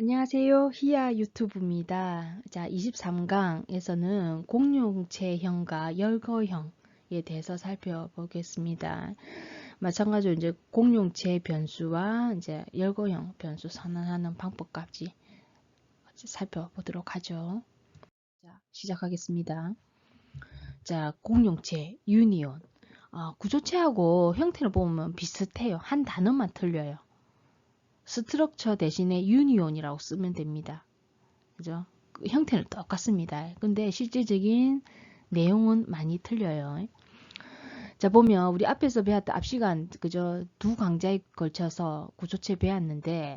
안녕하세요. 히야 유튜브입니다. 자, 23강에서는 공룡체형과 열거형에 대해서 살펴보겠습니다. 마찬가지로 이제 공룡체 변수와 이제 열거형 변수 선언하는 방법까지 살펴보도록 하죠. 자, 시작하겠습니다. 자, 공룡체 유니온. 어, 구조체하고 형태를 보면 비슷해요. 한 단어만 틀려요. 스트럭처 대신에 유니온이라고 쓰면 됩니다. 그죠? 그 형태는 똑같습니다. 근데 실제적인 내용은 많이 틀려요. 자 보면 우리 앞에서 배웠던 앞 시간 그저 두 강좌에 걸쳐서 구조체 배웠는데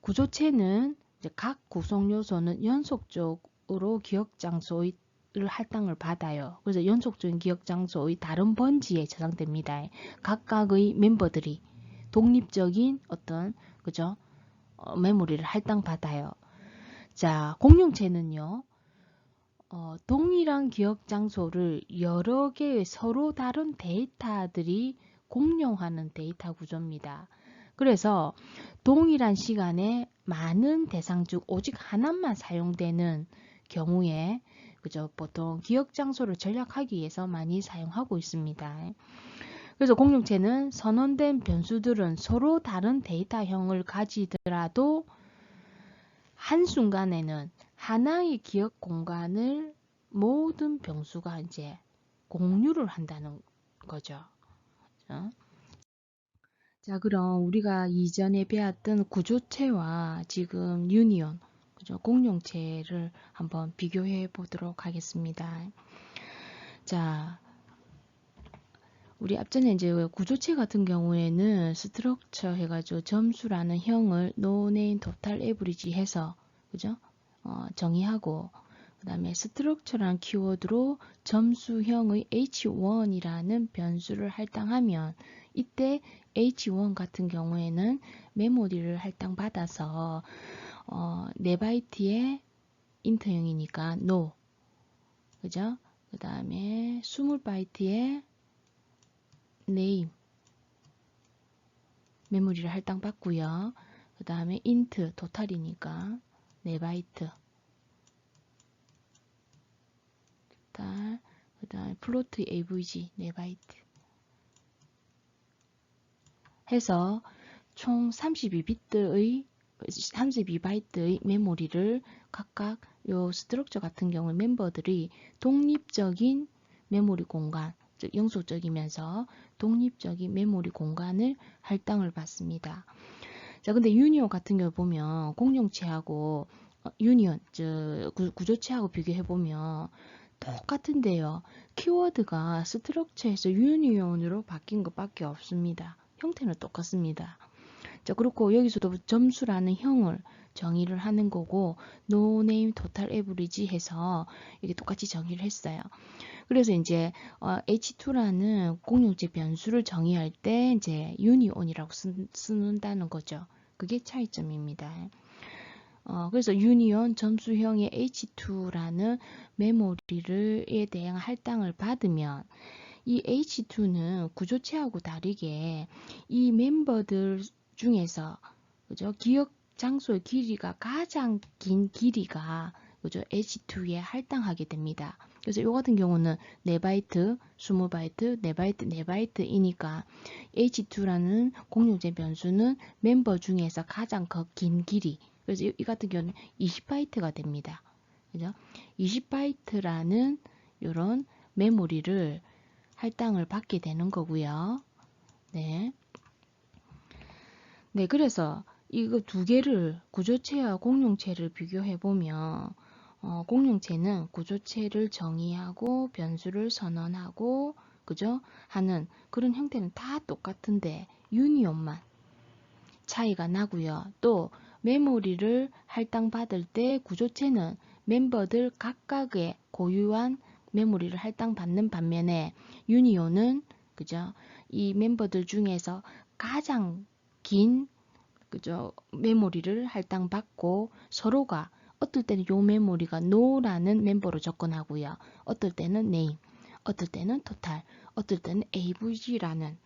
구조체는 각 구성 요소는 연속적으로 기억 장소의 할당을 받아요. 그래서 연속적인 기억 장소의 다른 번지에 저장됩니다. 각각의 멤버들이 독립적인 어떤 그죠? 어, 메모리를 할당받아요. 자, 공룡체는요. 어, 동일한 기억 장소를 여러 개의 서로 다른 데이터들이 공룡하는 데이터 구조입니다. 그래서 동일한 시간에 많은 대상 중 오직 하나만 사용되는 경우에 그죠 보통 기억 장소를 전략하기 위해서 많이 사용하고 있습니다. 그래서 공룡체는 선언된 변수들은 서로 다른 데이터형을 가지더라도 한순간에는 하나의 기억 공간을 모든 변수가 이제 공유를 한다는 거죠. 자, 그럼 우리가 이전에 배웠던 구조체와 지금 유니온, 그죠? 공룡체를 한번 비교해 보도록 하겠습니다. 자, 우리 앞전에 이제 구조체 같은 경우에는 스트럭처 해가지고 점수라는 형을 노네임 토탈 에브리지 해서 그죠? 어, 정의하고 그 다음에 스트럭처라는 키워드로 점수형의 h1이라는 변수를 할당하면 이때 h1 같은 경우에는 메모리를 할당받아서 어, 4바이트의 인터형이니까 no 그죠? 그 다음에 20바이트의 name 메모리를 할당받고요. 그 다음에 int 토탈이니까 4바이트. 토탈 그 다음에 플로트 avg 4바이트. 해서 총 32비트의 32바이트의 메모리를 각각 요 스트럭처 같은 경우 멤버들이 독립적인 메모리 공간 즉 영속적이면서 독립적인 메모리 공간을 할당을 받습니다. 자, 근데 유니온 같은 경우 보면 공룡체하고 어, 유니온, 즉 구조체하고 비교해 보면 똑같은데요. 키워드가 스트럭처에서 유니온으로 바뀐 것밖에 없습니다. 형태는 똑같습니다. 자, 그렇고 여기서도 점수라는 형을 정의를 하는 거고 name total average 해서 이게 똑같이 정의를 했어요. 그래서 이제 어, H2라는 공룡체 변수를 정의할 때 이제 유니온이라고 쓰 는다는 거죠. 그게 차이점입니다. 어, 그래서 유니온 점수형의 H2라는 메모리를에 대한 할당을 받으면 이 H2는 구조체하고 다르게 이 멤버들 중에서 그죠 기억 장소의 길이가 가장 긴 길이가 그죠 H2에 할당하게 됩니다. 그래서 이 같은 경우는 4바이트, 20바이트, 4바이트, 4바이트이니까 H2라는 공룡제 변수는 멤버 중에서 가장 긴 길이 그래서 이, 같은 경우는 20바이트가 됩니다. 그죠? 20바이트라는 이런 메모리를 할당을 받게 되는 거고요. 네. 네, 그래서 이거 두 개를 구조체와 공룡체를 비교해 보면 어, 공룡체는 구조체를 정의하고 변수를 선언하고 그죠? 하는 그런 형태는 다 똑같은데 유니온만 차이가 나고요. 또 메모리를 할당받을 때 구조체는 멤버들 각각의 고유한 메모리를 할당받는 반면에 유니온은 그죠? 이 멤버들 중에서 가장 긴 그죠? 메모리를 할당받고 서로가 어떨 때는 요 메모리가 no라는 멤버로 접근하고요. 어떨 때는 name, 어떨 때는 total, 어떨 때는 avg라는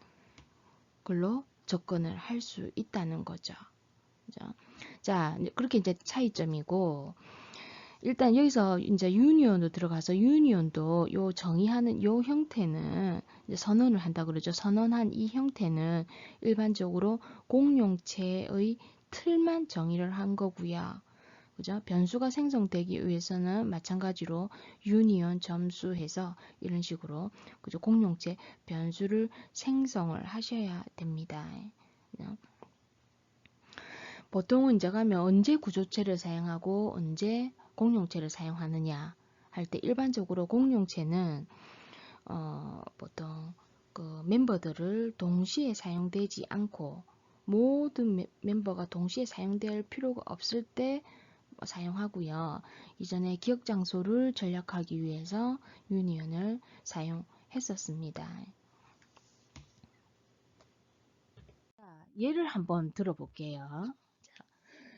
걸로 접근을 할 수 있다는 거죠. 그죠? 자, 그렇게 이제 차이점이고 일단 여기서 이제 유니온으로 들어가서 유니온도 요 정의하는 요 형태는 선언을 한다 그러죠. 선언한 이 형태는 일반적으로 공룡체의 틀만 정의를 한 거고요. 그죠? 변수가 생성되기 위해서는 마찬가지로 유니온 점수해서 이런 식으로 그죠? 공룡체 변수를 생성을 하셔야 됩니다. 그죠? 보통은 이제 가면 언제 구조체를 사용하고 언제 공룡체를 사용하느냐 할 때 일반적으로 공룡체는 어, 보통 그 멤버들을 동시에 사용되지 않고 모든 멤버가 동시에 사용될 필요가 없을 때 사용하고요. 이전에 기억 장소를 전략하기 위해서 유니언을 사용했었습니다. 예를 한번 들어볼게요.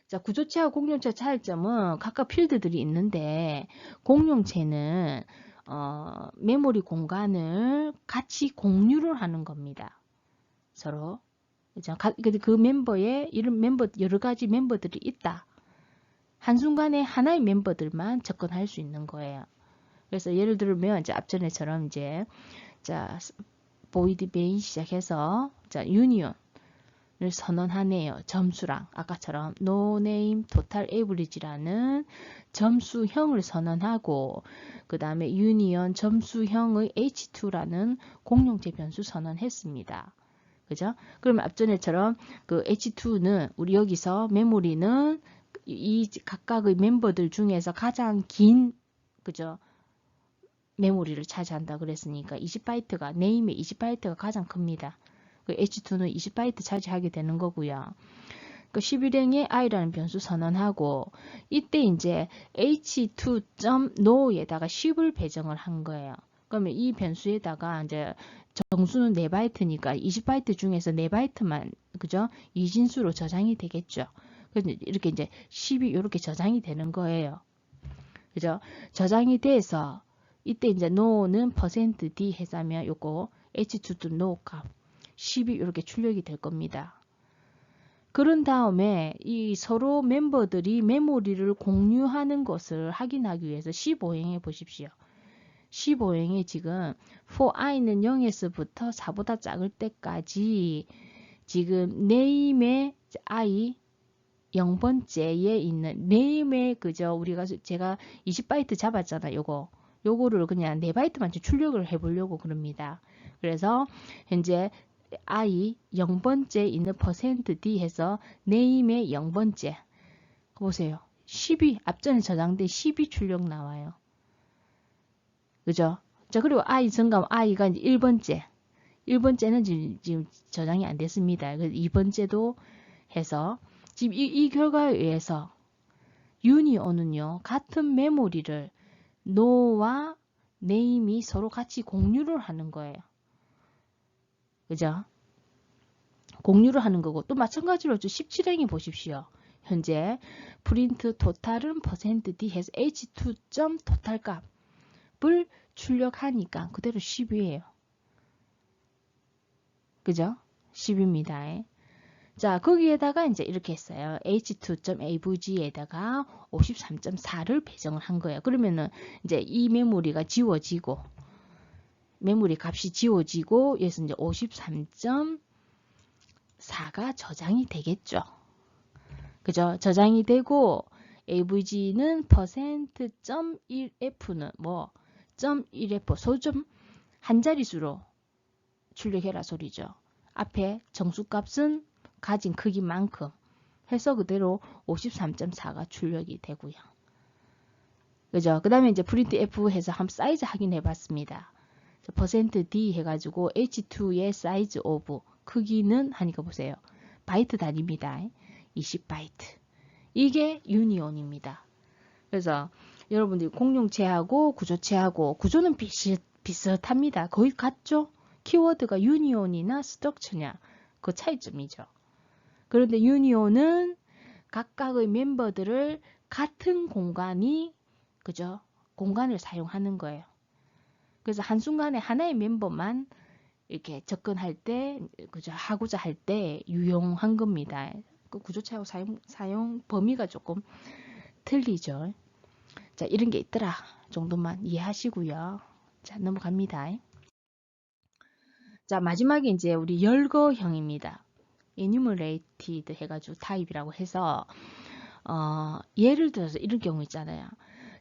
자, 구조체와 공룡체 차이점은 각각 필드들이 있는데 공룡체는 어, 메모리 공간을 같이 공유를 하는 겁니다. 서로? 그 멤버에 이런 멤버 여러 가지 멤버들이 있다. 한순간에 하나의 멤버들만 접근할 수 있는 거예요. 그래서 예를 들면 이제 앞전에처럼 이제 자 보이드 베인 시작해서 자 유니온 을 선언하네요. 점수랑 아까처럼 name total average라는 점수형을 선언하고 그 다음에 유니언 점수형의 h2라는 공룡체 변수 선언했습니다. 그죠? 그러면 앞전에처럼 그 h2는 우리 여기서 메모리는 이 각각의 멤버들 중에서 가장 긴 그죠? 메모리를 차지한다 그랬으니까 20바이트가 네임의 20바이트가 가장 큽니다. 그 h2는 20바이트 차지하게 되는 거고요. 그 11행의 i라는 변수 선언하고 이때 이제 h2.no에다가 10을 배정을 한 거예요. 그러면 이 변수에다가 이제 정수는 4바이트니까 20바이트 중에서 4바이트만 그죠? 이진수로 저장이 되겠죠. 이렇게 이제 10이 이렇게 저장이 되는 거예요. 그죠? 저장이 돼서 이때 이제 no는 %d 해서면 요거 h2도 no 값 10이 이렇게 출력이 될 겁니다. 그런 다음에 이 서로 멤버들이 메모리를 공유하는 것을 확인하기 위해서 15행해 보십시오. 15행에 지금 for i는 0에서부터 4보다 작을 때까지 지금 네임의 i 0번째에 있는 네임의 그저 우리가 제가 20바이트 잡았잖아 요거 요거를 그냥 4바이트만 출력을 해 보려고 그럽니다. 그래서 현재 i 0번째 있는 퍼센트 d 해서 네임의 0번째 보세요. 10이 앞전에 저장된 10이 출력 나와요. 그죠? 자 그리고 i 증가하면 i가 이제 1번째 1번째는 지금, 지금 저장이 안 됐습니다. 그래서 2번째도 해서 지금 이, 이 결과에 의해서 유니온은요 같은 메모리를 노와 네임이 서로 같이 공유를 하는 거예요. 그죠? 공유를 하는 거고 또 마찬가지로 17행이 보십시오. 현재 프린트 토탈은 퍼센트 %d 해서 h2. 토탈 값을 출력하니까 그대로 10이에요. 그죠? 10입니다. 자, 거기에다가 이제 이렇게 했어요. h2.avg에다가 53.4를 배정을 한 거예요. 그러면은 이제 이 메모리가 지워지고 메모리 값이 지워지고 여기서 이제 53.4가 저장이 되겠죠. 그죠? 저장이 되고 avg는 %.1f는 뭐 .1f 소점 한 자릿수로 출력해라 소리죠. 앞에 정수값은 가진 크기만큼 해서 그대로 53.4가 출력이 되고요. 그죠? 그 다음에 이제 프린트 F 해서 한 사이즈 확인해 봤습니다. 퍼센트 %d 해가지고 H2의 사이즈 오브 크기는 하니까 보세요. 바이트 단위입니다. 20바이트. 이게 유니온입니다. 그래서 여러분들이 공룡체하고 구조체하고 구조는 비슷, 비슷합니다. 거의 같죠? 키워드가 유니온이나 스트럭처냐 그 차이점이죠. 그런데 유니온은 각각의 멤버들을 같은 공간이 그죠? 공간을 사용하는 거예요. 그래서 한순간에 하나의 멤버만 이렇게 접근할 때, 그죠? 하고자 할 때 유용한 겁니다. 그 구조 차이하고 사용, 사용 범위가 조금 틀리죠. 자, 이런 게 있더라 정도만 이해하시고요. 자, 넘어갑니다. 자, 마지막에 이제 우리 열거형입니다. enumerated 해가지고 타입이라고 해서 어, 예를 들어서 이런 경우 있잖아요.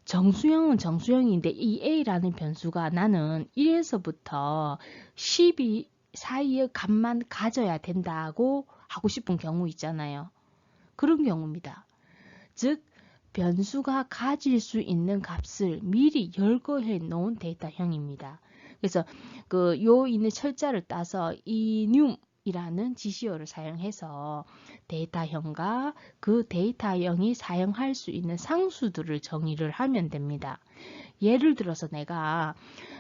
정수형은 정수형인데 이 a라는 변수가 나는 1에서부터 12 사이의 값만 가져야 된다고 하고 싶은 경우 있잖아요. 그런 경우입니다. 즉 변수가 가질 수 있는 값을 미리 열거해 놓은 데이터형입니다. 그래서 그 요 있는 철자를 따서 enum이라는 지시어를 사용해서 데이터형과 그 데이터형이 사용할 수 있는 상수들을 정의를 하면 됩니다. 예를 들어서 내가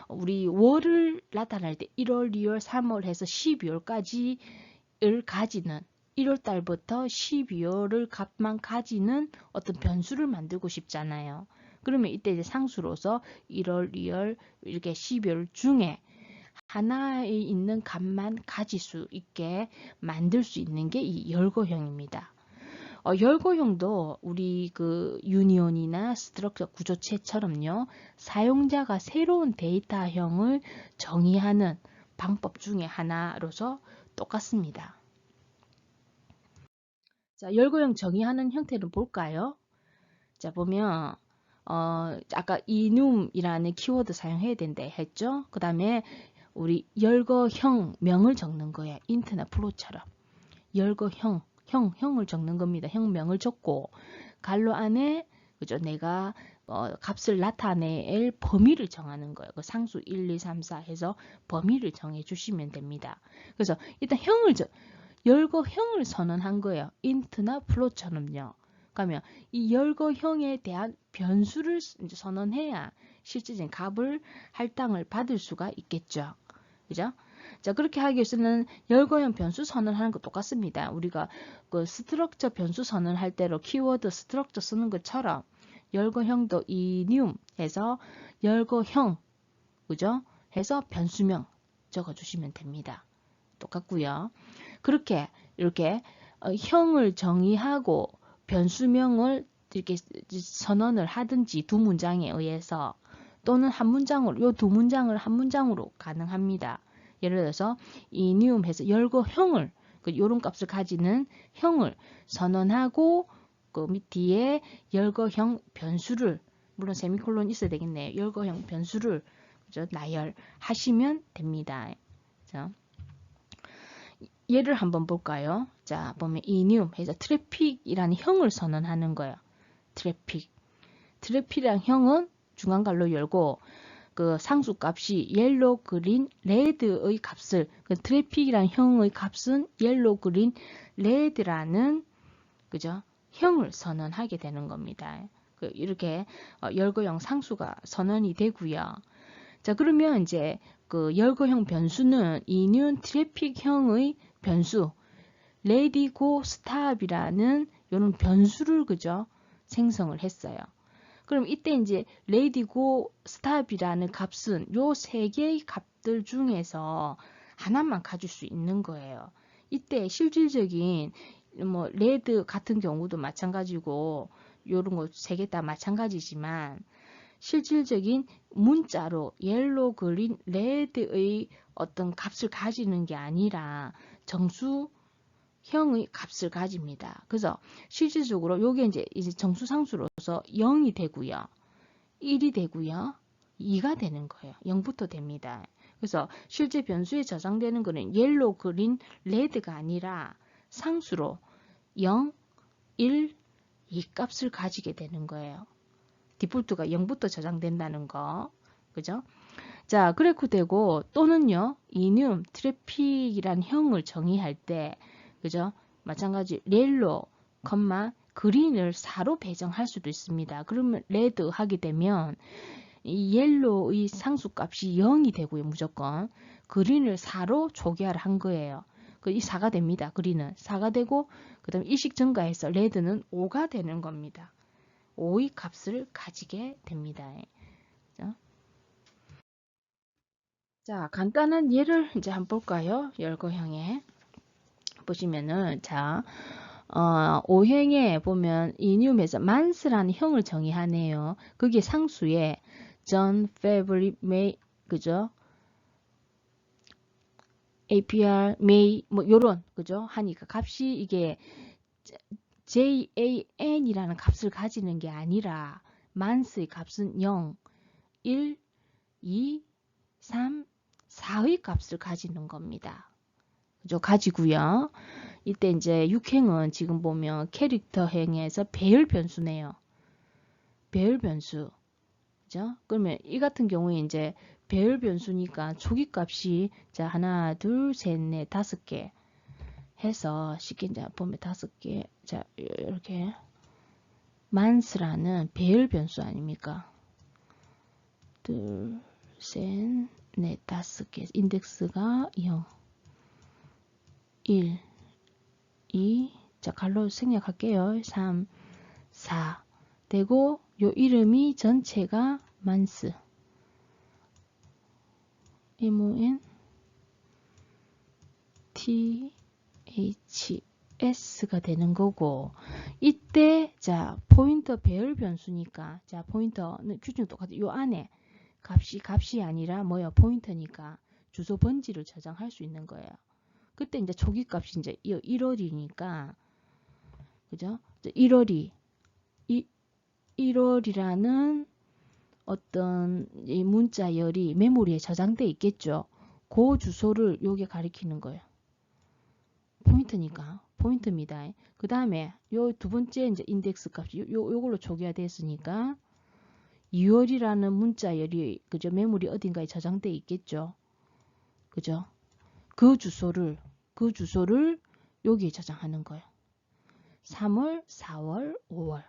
우리 월을 나타낼 때 1월, 2월, 3월 해서 12월까지를 가지는 1월 달부터 12월을 값만 가지는 어떤 변수를 만들고 싶잖아요. 그러면 이때 이제 상수로서 1월, 2월, 이렇게 12월 중에 하나에 있는 값만 가질 수 있게 만들 수 있는 게 이 열거형입니다. 어, 열거형도 우리 그 유니온이나 스트럭처 구조체처럼요. 사용자가 새로운 데이터형을 정의하는 방법 중에 하나로서 똑같습니다. 자, 열거형 정의하는 형태를 볼까요? 자, 보면 어, 아까 enum이라는 키워드 사용해야 된다 했죠? 그 다음에 우리 열거형 명을 적는 거야. 인트나 플로처럼. 열거형, 형, 형을 적는 겁니다. 형명을 적고 갈로 안에 그죠? 내가 어, 값을 나타낼 범위를 정하는 거예요. 그 상수 1, 2, 3, 4 해서 범위를 정해 주시면 됩니다. 그래서 일단 형을 저, 열거형을 선언한 거예요. 인트나 플로처럼요. 그러면 이 열거형에 대한 변수를 선언해야 실제적인 값을 할당을 받을 수가 있겠죠. 그죠? 자, 그렇게 하기 위해서는 열거형 변수 선언하는 거 똑같습니다. 우리가 그 스트럭처 변수 선언할 때로 키워드 스트럭처 쓰는 것처럼 열거형도 enum 해서 열거형 그죠? 해서 변수명 적어 주시면 됩니다. 똑같고요. 그렇게 이렇게 어, 형을 정의하고 변수명을 이렇게 선언을 하든지 두 문장에 의해서 또는 한 문장으로 요 두 문장을 한 문장으로 가능합니다. 예를 들어서 이니움 해서 열거형을 그 요런 값을 가지는 형을 선언하고 그밑 뒤에 열거형 변수를 물론 세미콜론 있어야 되겠네요. 열거형 변수를 그죠? 나열하시면 됩니다. 자, 예를 한번 볼까요? 자, 보면 이뉴 해서 트래픽이라는 형을 선언하는 거예요. 트래픽. 트래픽이란 형은 중간갈로 열고 그 상수 값이 옐로 그린 레드의 값을 그 트래픽이란 형의 값은 옐로 그린 레드라는 그죠? 형을 선언하게 되는 겁니다. 그 이렇게 어, 열거형 상수가 선언이 되고요. 자 그러면 이제 그 열거형 변수는 이뉴 트래픽형의 변수 레디고 스탑이라는 이런 변수를 그죠 생성을 했어요. 그럼 이때 이제 레디고 스탑이라는 값은 요 세 개의 값들 중에서 하나만 가질 수 있는 거예요. 이때 실질적인 뭐 레드 같은 경우도 마찬가지고 요런 거 세 개 다 마찬가지지만 실질적인 문자로 옐로 그린 레드의 어떤 값을 가지는 게 아니라 정수 형의 값을 가집니다. 그래서 실질적으로 요게 이제 이제 정수상수로서 0이 되고요. 1이 되고요. 2가 되는 거예요. 0부터 됩니다. 그래서 실제 변수에 저장되는 거는 옐로 그린 레드가 아니라 상수로 0, 1, 2 값을 가지게 되는 거예요. 디폴트가 0부터 저장된다는 거. 그죠? 자, 그래프 되고 또는요. 이늄, 트래픽이란 형을 정의할 때 그죠? 마찬가지 렐로, 컴마 그린을 4로 배정할 수도 있습니다. 그러면 레드 하게 되면 이 옐로의 상수값이 0이 되고요. 무조건 그린을 4로 초기화를 한 거예요. 그이 4가 됩니다. 그린은 4가 되고 그 다음에 일식 증가해서 레드는 5가 되는 겁니다. 5의 값을 가지게 됩니다. 자, 간단한 예를 이제 한번 볼까요? 열거형에. 보시면은, 자, 어, 오행에 보면 이니움에서 만스라는 형을 정의하네요. 그게 상수에 John, February, May, 그죠? APR, May, 뭐 요런 그죠? 하니까 값이 이게 JAN이라는 값을 가지는 게 아니라 만스의 값은 0, 1, 2, 3, 4의 값을 가지는 겁니다. 그죠? 가지고요. 이때 이제 6행은 지금 보면 캐릭터 행에서 배열 변수네요. 배열 변수. 그죠? 그러면 이 같은 경우에 이제 배열 변수니까 초기 값이 자 하나 둘 셋 넷 다섯 개 해서 쉽게 이제 보면 다섯 개 자 이렇게 만스라는 배열 변수 아닙니까? 둘, 셋, 넷, 다섯 개 인덱스가 0 1 2 자, 갈로 생략할게요. 3 4 되고 요 이름이 전체가 만스 M-O-N T-H-S가 되는 거고 이때 자 포인터 배열 변수니까 자 포인터는 규칙 똑같아 요 안에 값이 값이 아니라 뭐야 포인터니까 주소 번지를 저장할 수 있는 거예요. 그때 이제 초기 값이 이제 1월이니까 그죠? 1월이 이 1월이라는 어떤 이 문자열이 메모리에 저장돼 있겠죠. 그 주소를 요게 가리키는 거예요. 포인트니까 포인트입니다. 그 다음에 요 두 번째 이제 인덱스 값이 요, 요걸로 초기화됐으니까 2월이라는 문자열이 그죠 메모리 어딘가에 저장돼 있겠죠. 그죠? 그 주소를 그 주소를 여기에 저장하는 거예요. 3월, 4월, 5월.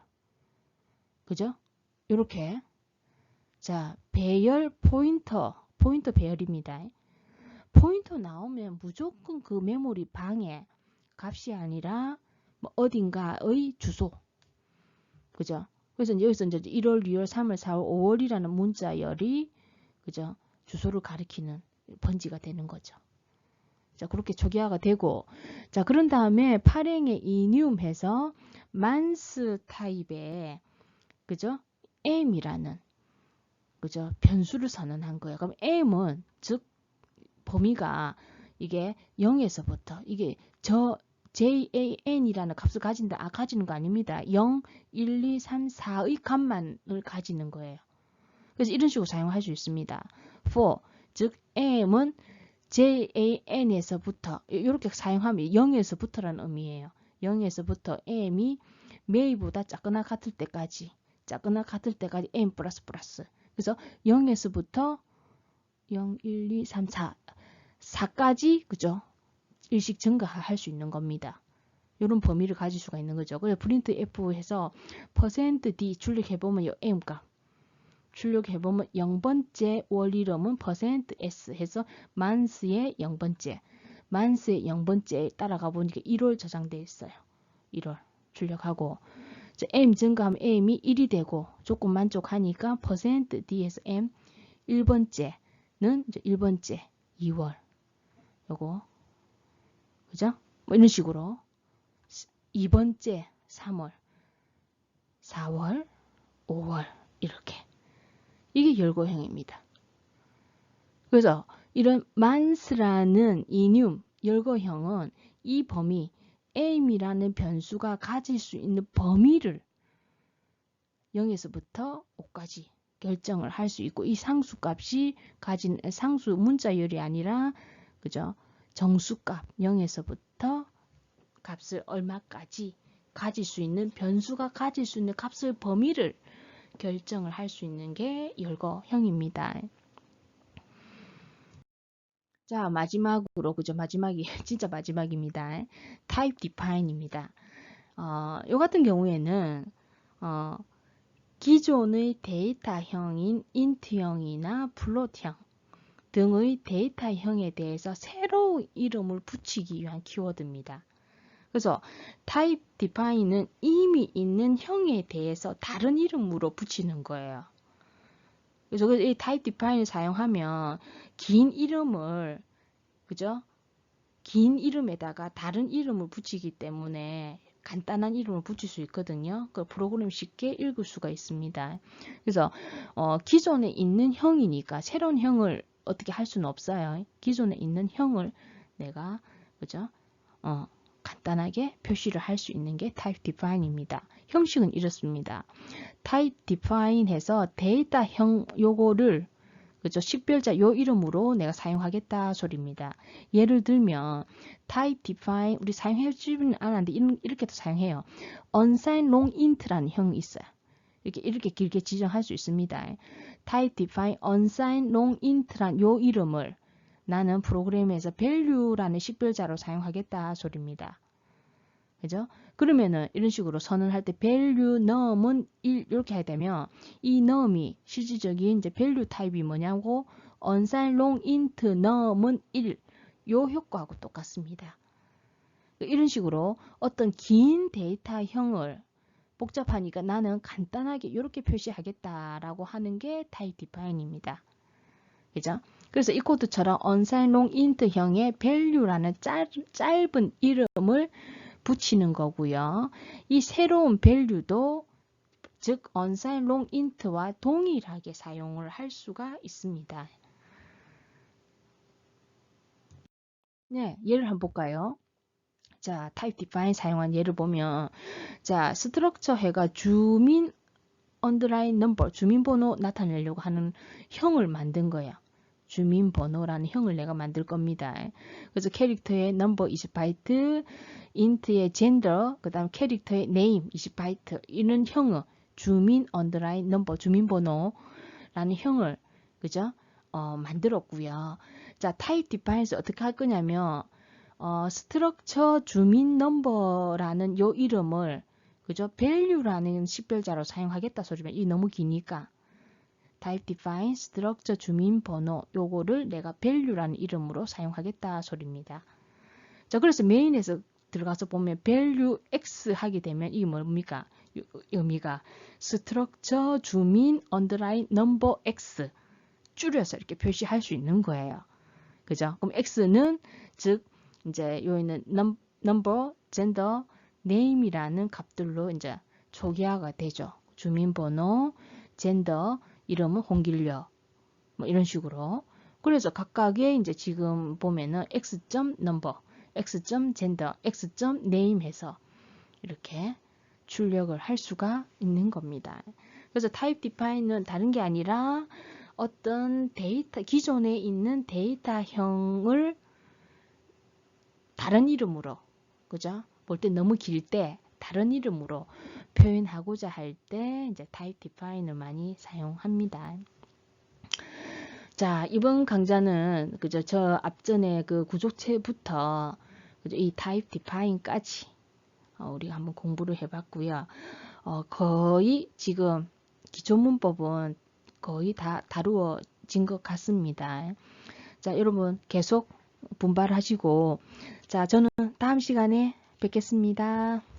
그죠? 이렇게 자, 배열 포인터, 포인터 배열입니다. 포인터 나오면 무조건 그 메모리 방에 값이 아니라 뭐 어딘가의 주소. 그죠? 그래서 여기서 이제 1월, 2월, 3월, 4월, 5월이라는 문자열이 그죠? 주소를 가리키는 번지가 되는 거죠. 자, 그렇게 초기화가 되고 자, 그런 다음에 파랭의 이니움 해서 만스 타입의 그죠? M이라는 그죠? 변수를 선언한 거예요. 그럼 M은 즉 범위가 이게 0에서부터 이게 저 JAN이라는 값을 가진다. 아, 가지는 거 아닙니다. 0, 1, 2, 3, 4의 값만을 가지는 거예요. 그래서 이런 식으로 사용할 수 있습니다. for, 즉 M은 JAN에서부터 이렇게 사용하면 0에서부터라는 의미예요. 0에서부터 M이 메이보다 작거나 같을 때까지 작거나 같을 때까지 M 플러스 플러스 그래서 0에서부터 0, 1, 2, 3, 4, 4까지 그죠? 일식 증가할 수 있는 겁니다. 이런 범위를 가질 수가 있는 거죠. 그래서 프린트 F 해서 %d 출력해보면 요 M 값 출력해보면 0번째 월 이름은 %s 해서 만스의 0번째. 만스의 0번째에 따라가 보니까 1월 저장되어 있어요. 1월 출력하고. m 증가하면 m이 1이 되고 조건 만족하니까 %d에서 m 1번째는 이제 1번째 2월. 요거. 그죠? 뭐 이런 식으로. 2번째 3월 4월 5월 이렇게 이게 열거형입니다. 그래서 이런 만스라는 이뇰 열거형은 이 범위 m이라는 변수가 가질 수 있는 범위를 0에서부터 5까지 결정을 할 수 있고 이 상수값이 가진 상수 문자열이 아니라 그죠? 정수값 0에서부터 값을 얼마까지 가질 수 있는 변수가 가질 수 있는 값을 범위를 결정을 할 수 있는 게 열거형입니다. 자 마지막으로 그죠 마지막이 진짜 마지막입니다. 타입 디파인입니다. 어, 요 같은 경우에는 어, 기존의 데이터형인 인트형이나 플롯형 등의 데이터형에 대해서 새로운 이름을 붙이기 위한 키워드입니다. 그래서 타입 디파인은 이미 있는 형에 대해서 다른 이름으로 붙이는 거예요. 그래서 이 타입 디파인을 사용하면 긴 이름을 그죠? 긴 이름에다가 다른 이름을 붙이기 때문에 간단한 이름을 붙일 수 있거든요. 그 프로그램 쉽게 읽을 수가 있습니다. 그래서 어, 기존에 있는 형이니까 새로운 형을 어떻게 할 수는 없어요. 기존에 있는 형을 내가 그죠? 어, 간단하게 표시를 할 수 있는 게 type define입니다. 형식은 이렇습니다. type define 해서 데이터형 요거를 그죠? 식별자 요 이름으로 내가 사용하겠다 소리입니다. 예를 들면 type define 우리 사용해주지는 않았는데 이렇게도 사용해요. unsigned long int라는 형이 있어요. 이렇게 이렇게 길게 지정할 수 있습니다. type define unsigned long int란 요 이름을 나는 프로그램에서 value라는 식별자로 사용하겠다 소리입니다. 그죠? 그러면은 이런 식으로 선언할 때 value num은 1 이렇게 하게 되면 이 num이 실질적인 이제 value 타입이 뭐냐고 unsigned long int num은 1 요 효과하고 똑같습니다. 이런 식으로 어떤 긴 데이터형을 복잡하니까 나는 간단하게 이렇게 표시하겠다라고 하는 게 type define입니다. 그죠? 그래서 이 코드처럼 long int형의 value라는 짧, 짧은 이름을 붙이는 거고요. 이 새로운 value도 즉 long int와 동일하게 사용을 할 수가 있습니다. 네, 예를 한번 볼까요? 자, type define 사용한 예를 보면 자, 스트럭처 해가 주민 underline number, 주민번호 나타내려고 하는 형을 만든 거예요. 주민번호라는 형을 내가 만들 겁니다. 그래서 캐릭터의 number 20바이트, int의 gender, 그 다음 캐릭터의 name 20바이트 이런 형을 주민 underline number, 주민번호라는 형을 그죠? 어, 만들었고요. 자, type define에서 어떻게 할 거냐면 어, 스트럭처 주민 넘버라는 요 이름을 그죠? value라는 식별자로 사용하겠다 소리면 이 너무 기니까 type define structure 주민 번호 요거를 내가 value라는 이름으로 사용하겠다 소리입니다. 자, 그래서 메인에서 들어가서 보면 value x 하게 되면 이게 뭡니까? 요- 의미가 structure 주민 underline number x 줄여서 이렇게 표시할 수 있는 거예요. 그죠? 그럼 x는 즉 이제 요 있는 num, number, gender, name이라는 값들로 이제 초기화가 되죠. 주민번호, 젠더, 이름은 홍길려, 뭐 이런 식으로. 그래서 각각의 이제 지금 보면은 x number, x gender, x name 해서 이렇게 출력을 할 수가 있는 겁니다. 그래서 type define는 다른 게 아니라 어떤 데이터, 기존에 있는 데이터형을 다른 이름으로, 그죠? 볼 때 너무 길 때 다른 이름으로 표현하고자 할 때 이제 type define을 많이 사용합니다. 자, 이번 강좌는 그죠? 저 앞전에 그 구조체부터 그죠? 이 type define까지 어, 우리가 한번 공부를 해봤고요. 어, 거의 지금 기존 문법은 거의 다 다루어진 것 같습니다. 자, 여러분 계속 분발하시고 자, 저는 다음 시간에 뵙겠습니다.